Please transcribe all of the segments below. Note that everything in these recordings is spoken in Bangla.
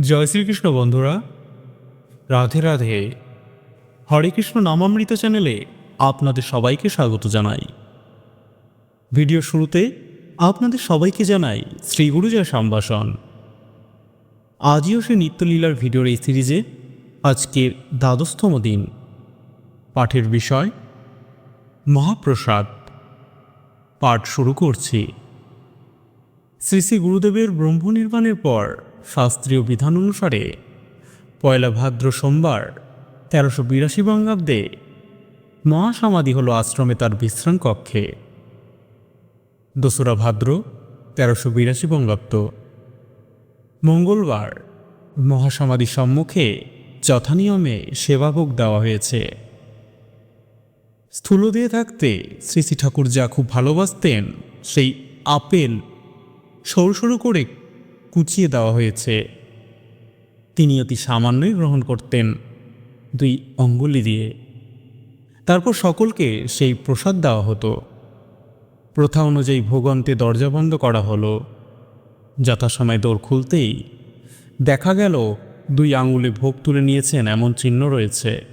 জয় শ্রীকৃষ্ণ, বন্ধুরা। রাধে রাধে। হরে কৃষ্ণ নামামৃত চ্যানেলে আপনাদের সবাইকে স্বাগত জানাই। ভিডিও শুরুতে আপনাদের সবাইকে জানাই শ্রী গুরুজয় সম্ভাষণ। আজও সে নিত্যলীলার ভিডিওর এই সিরিজে আজকের দ্বাদশতম দিন। পাঠের বিষয়, মহাপ্রসাদ। পাঠ শুরু করছি। শ্রী শ্রী গুরুদেবের ব্রহ্ম নির্মাণের পর শাস্ত্রীয় বিধান অনুসারে, পয়লা ভাদ্র সোমবার, তেরোশো বিরাশি বঙ্গাব্দে মহাসমাধি হল আশ্রমে তার বিশ্রাম কক্ষে। দোসরা ভাদ্র, তেরোশো বিরাশি বঙ্গাব্দ। মঙ্গলবার মহাসমাধি সম্মুখে যথানিয়মে সেবাভোগ দেওয়া হয়েছে। স্থূল দিয়ে থাকতে শ্রী শ্রী ঠাকুর যা খুব ভালোবাসতেন, সেই আপেল সরু সরু করে কুচিয়ে দেওয়া হয়েছে। তিনি অতি সামান্যই গ্রহণ করতেন দুই অঙ্গুলি দিয়ে। তারপর সকলকে সেই প্রসাদ দেওয়া হতো। প্রথা অনুযায়ী ভোগন্তে দরজা বন্ধ করা হলো। যথাসময় দৌড় খুলতেই দেখা গেল, দুই আঙুলে ভোগ তুলে নিয়েছেন এমন চিহ্ন রয়েছে।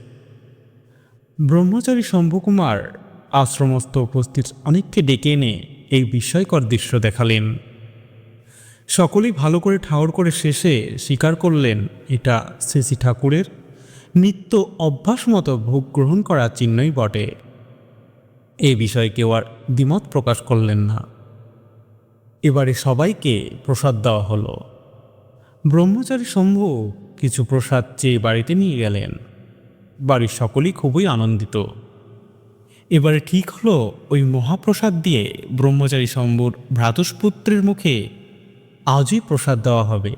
ব্রহ্মচারী শম্ভুকুমার আশ্রমস্থ উপস্থিত অনেককে ডেকে এনে এই বিস্ময়কর দৃশ্য দেখালেন। সকলেই ভালো করে ঠাউর করে শেষে স্বীকার করলেন, এটা শ্রী ঠাকুরের নিত্য অভ্যাস মতো ভোগ গ্রহণ করার চিহ্নই বটে। এ বিষয়ে কেউ আর দ্বিমত প্রকাশ করলেন না। এবারে সবাইকে প্রসাদ দেওয়া হলো। ব্রহ্মচারী শম্ভু কিছু প্রসাদ চেয়ে বাড়িতে নিয়ে গেলেন। বাড়ির সকলেই খুবই আনন্দিত। এবারে ঠিক হলো, ওই মহাপ্রসাদ দিয়ে ব্রহ্মচারী শম্ভুর ভ্রাতুষ্পুত্রের মুখে আজই প্রসাদ দেওয়া হবে।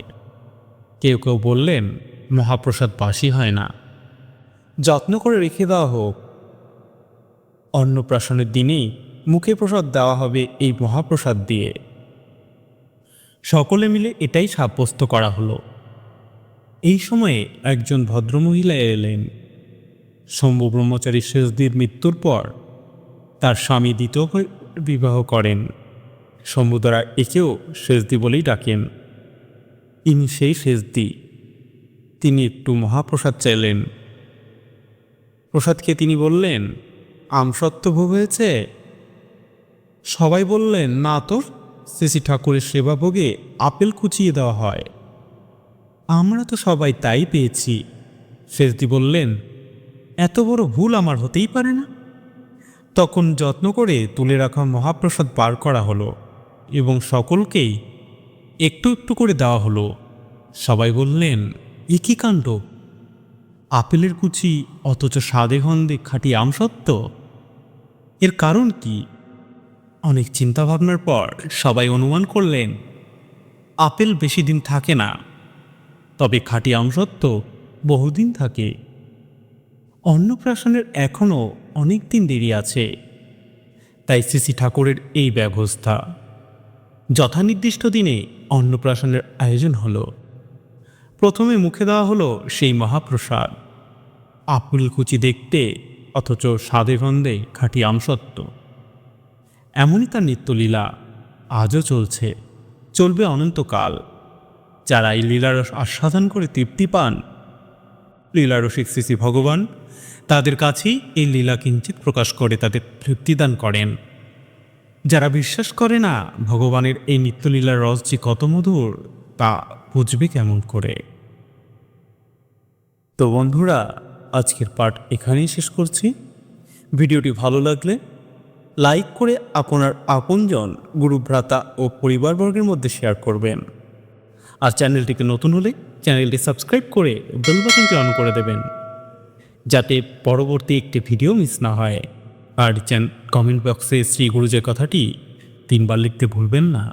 কেউ কেউ বললেন, মহাপ্রসাদ বাসি হয় না। যত্ন করে রেখে দেওয়া হোক। অন্নপ্রাশনের দিনেই মুখে প্রসাদ দেওয়া হবে এই মহাপ্রসাদ দিয়ে। সকলে মিলে এটাই সাব্যস্ত করা হলো। এই সময়ে একজন ভদ্রমহিলা এলেন। শম্ভু ব্রহ্মচারী শেষদির মৃত্যুর পর তার স্বামী দ্বিতীয় বিবাহ করেন। শম্ভুদ্বারা একেও শেষদি বলেই ডাকেন। ইনি সেই শেষদি তিনি একটু মহাপ্রসাদ চাইলেন। প্রসাদকে তিনি বললেন আমসত্ত্ব ভোগ হয়েছে? সবাই বললেন, না তো, শ্রী ঠাকুরের সেবা ভোগে আপেল কুচিয়ে দেওয়া হয়। আমরা তো সবাই তাই পেয়েছি। শেষদি বললেন, এত বড় ভুল আমার হতেই পারে না? তখন যত্ন করে তুলে রাখা মহাপ্রসাদ পার করা হলো। সকলকেই একটু একটু করে দেওয়া হলো। সবাই বললেন, এ কী কাণ্ড? আপেলের কুচি অথচ স্বাদে গন্ধে খাঁটি আমসত্ত্ব এর কারণ কি? অনেক চিন্তাভাবনার পর সবাই অনুমান করলেন, আপেল বেশি দিন থাকে না, তবে খাঁটি আমসত্ত্ব বহুদিন থাকে। অন্নপ্রাশনের এখনও অনেক দিন দেরি আছে, তাই শ্রী ঠাকুরের এই ব্যবস্থা। যথানির্দিষ্ট দিনে অন্নপ্রাশনের আয়োজন হলো। প্রথমে মুখে দেওয়া হলো সেই মহাপ্রসাদ। আপুল কুচি দেখতে, অথচ স্বাদে গন্ধে খাঁটি আমসত্ত্ব। এমনই তার নিত্যলীলা, আজও চলছে, চলবে অনন্তকাল। যারা এই লীলারস আস্বাদন করে তৃপ্তি পান, লীলারসিক শ্রী ভগবান, তাদের কাছেই এই লীলা কিঞ্চিত প্রকাশ করে, তাদের তৃপ্তিদান করেন। যারা বিশ্বাস করে না ভগবানের এই নিত্যলীলার রস যে কত মধুর, তা বুঝবে কেমন করে? তো বন্ধুরা, আজকের পাঠ এখানেই শেষ করছি। ভিডিওটি ভালো লাগলে লাইক করে আপনার আপনজন, গুরুভ্রাতা ও পরিবারবর্গের মধ্যে শেয়ার করবেন। আর চ্যানেলটিকে নতুন হলে চ্যানেলটি সাবস্ক্রাইব করে বেল বাটনটি অন করে দেবেন, যাতে পরবর্তী একটি ভিডিও মিস না হয়। আর চ্যান কমেন্ট বক্সে শ্রী গুরুজের কথাটি তিনবার লিখতে ভুলবেন না।